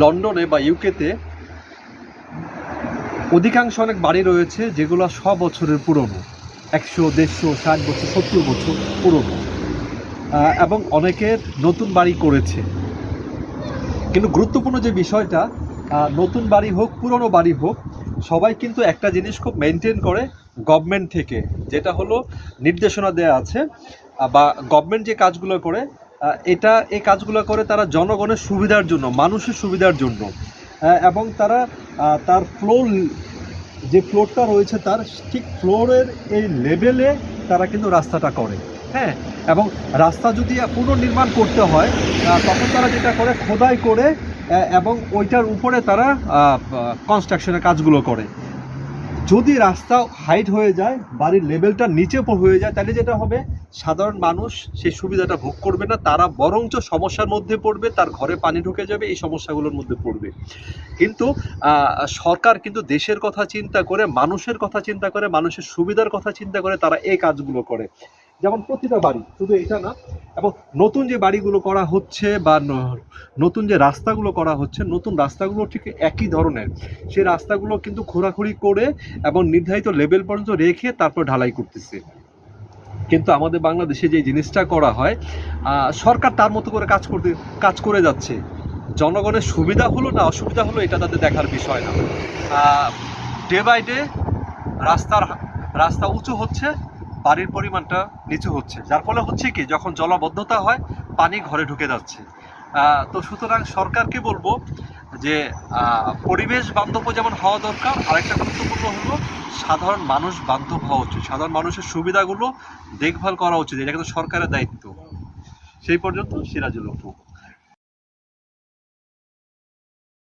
লন্ডনে বা ইউকেতে অধিকাংশ অনেক বাড়ি রয়েছে যেগুলো শ বছরের পুরনো। একশো, দেড়শো, ষাট বছর, সত্তর বছর পুরনো। এবং অনেকের নতুন বাড়ি করেছে। কিন্তু গুরুত্বপূর্ণ যে বিষয়টা নতুন বাড়ি হোক, পুরনো বাড়ি হোক, সবাই কিন্তু একটা জিনিস খুব মেনটেন করে গভর্নমেন্ট থেকে, যেটা হলো নির্দেশনা দেওয়া আছে বা গভর্নমেন্ট যে কাজগুলো করে এটা এই কাজগুলো করে তারা জনগণের সুবিধার জন্য, মানুষের সুবিধার জন্য। এবং তারা তার ফ্লোর যে ফ্লোরটা রয়েছে তার ঠিক ফ্লোরের এই লেভেলে তারা কিন্তু রাস্তাটা করে। হ্যাঁ? এবং রাস্তা যদি পুনর্নির্মাণ করতে হয় তখন তারা যেটা করে, খোদাই করে এবং ওইটার উপরে তারা কনস্ট্রাকশনের কাজগুলো করে। যদি রাস্তা হাইট হয়ে যায়, বাড়ির লেভেলটা নিচে হয়ে যায়, তাহলে যেটা হবে, সাধারণ মানুষ সেই সুবিধাটা ভোগ করবে না, তারা বরঞ্চ সমস্যার মধ্যে পড়বে, তার ঘরে পানি ঢুকে যাবে, এই সমস্যাগুলোর মধ্যে পড়বে। কিন্তু সরকার কিন্তু দেশের কথা চিন্তা করে, মানুষের কথা চিন্তা করে, মানুষের সুবিধার কথা চিন্তা করে, তারা এই কাজগুলো করে। যেমন প্রতিটা বাড়ি, শুধু এটা না, এবং নতুন যে বাড়িগুলো করা হচ্ছে বা নতুন যে রাস্তাগুলো করা হচ্ছে, নতুন রাস্তাগুলো ঠিক একই ধরনের। সেই রাস্তাগুলো কিন্তু খোঁড়াখুড়ি করে এবং নির্ধারিত লেভেল পর্যন্ত রেখে তারপর ঢালাই করতেছে। কিন্তু আমাদের বাংলাদেশে যে জিনিসটা করা হয় সরকার তার মতো করে কাজ করতে, কাজ করে যাচ্ছে। জনগণের সুবিধা হলো না অসুবিধা হলো এটা তাদের দেখার বিষয় না। ডে বাই ডে রাস্তার, রাস্তা উঁচু হচ্ছে বাড়ির পরিমাণটা নিচু হচ্ছে। যার ফলে হচ্ছে কি, যখন জলাবদ্ধতা হয়, পানি ঘরে ঢুকে যাচ্ছে। তো সুতরাং সরকারকে বলব যে পরিবেশ বান্ধব যেমন হওয়া দরকার, আরেকটা গুরুত্বপূর্ণ হলো সাধারণ মানুষ বান্ধব হওয়া উচিত। সাধারণ মানুষের সুবিধাগুলো দেখভাল করা উচিত। এটা কিন্তু সরকারের দায়িত্ব। সেই পর্যন্ত সিরাজুল অপু।